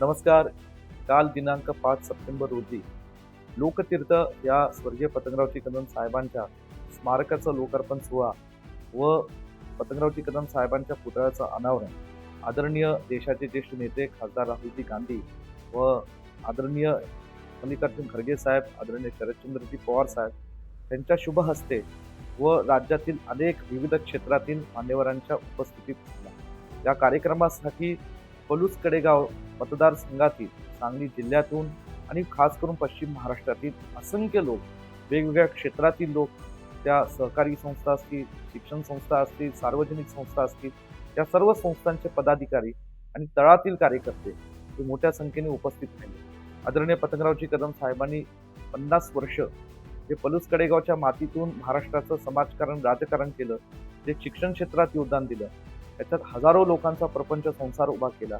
नमस्कार. काल दिनांक पाच सप्टेंबर रोजी लोकतीर्थ या स्वर्गीय पतंगरावजी कदम साहेबांच्या स्मारकाचं लोकार्पण सोहळा व पतंगरावजी कदम साहेबांच्या पुतळ्याचं अनावरण आदरणीय देशाचे ज्येष्ठ नेते खासदार राहुलजी गांधी व आदरणीय मल्लिकार्जुन खरगे साहेब आदरणीय शरदचंद्रजी पवार साहेब त्यांच्या शुभ हस्ते व राज्यातील अनेक विविध क्षेत्रातील मान्यवरांच्या उपस्थितीत झाला या कार्यक्रमासाठी पलूस कडेगाव मतदारसंघातील सांगली जिल्ह्यातून आणि खास करून पश्चिम महाराष्ट्रातील असंख्य लोक वेगवेगळ्या क्षेत्रातील लोक त्या सहकारी संस्था असतील शिक्षण संस्था असतील सार्वजनिक संस्था असतील या सर्व संस्थांचे पदाधिकारी आणि तळातील कार्यकर्ते हे मोठ्या संख्येने उपस्थित राहिले. आदरणीय पतंगरावजी कदम साहेबांनी पन्नास वर्ष जे पलूस कडेगावच्या मातीतून महाराष्ट्राचं समाजकारण राजकारण केलं जे शिक्षण क्षेत्रात योगदान दिलं त्याच्यात हजारो लोकांचा प्रपंच संसार उभा केला.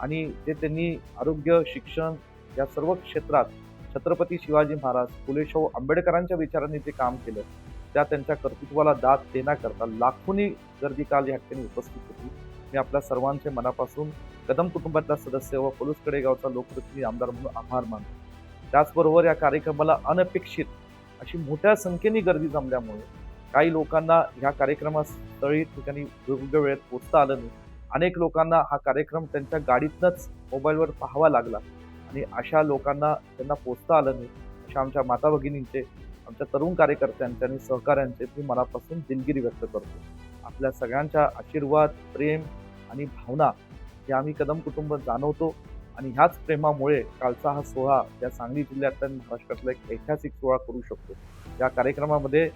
आणि ते त्यांनी आरोग्य शिक्षण या सर्व क्षेत्रात छत्रपती शिवाजी महाराज फुलेशाहू आंबेडकरांच्या विचारांनी जे काम केलं त्या त्यांच्या कर्तृत्वाला दाद देण्याकरता लाखोनी गर्दी काल या ठिकाणी उपस्थित होती. मी आपल्या सर्वांचे मनापासून कदम कुटुंबातला सदस्य व पोलूस कडेगावचा लोकप्रतिनिधी आमदार म्हणून आभार मानतो. त्याचबरोबर या कार्यक्रमाला अनपेक्षित अशी मोठ्या संख्येने गर्दी जमल्यामुळे काही लोकांना ह्या कार्यक्रमास्थळी ठिकाणी वेगवेगळ्या वेळेत पोचता आलं नाही. अनेक लोकांना हा कार्यक्रम त्यांच्या गाडीतनंच मोबाईलवर पाहावा लागला आणि अशा लोकांना त्यांना पोचता आलं नाही. अशा आमच्या माता भगिनींचे आमच्या तरुण कार्यकर्त्यांचे आणि सहकाऱ्यांचे मी मनापासून दिलगिरी व्यक्त करतो. आपल्या सगळ्यांच्या आशीर्वाद प्रेम आणि भावना हे आम्ही कदम कुटुंब जाणवतो आणि ह्याच प्रेमामुळे कालचा हा सोहळा या सांगली जिल्ह्यातल्या महाराष्ट्रातला एक ऐतिहासिक सोहळा करू शकतो. या कार्यक्रमामध्ये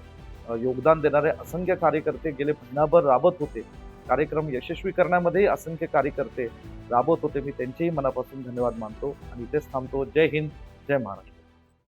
योगदान देणारे असंख्य कार्यकर्ते गेले महिनाभर राबत होते. कार्यक्रम यशस्वी करण्यामध्येही असंख्य कार्यकर्ते राबत होते. मी त्यांचेही मनापासून धन्यवाद मानतो आणि इथेच थांबतो. जय हिंद जय महाराष्ट्र.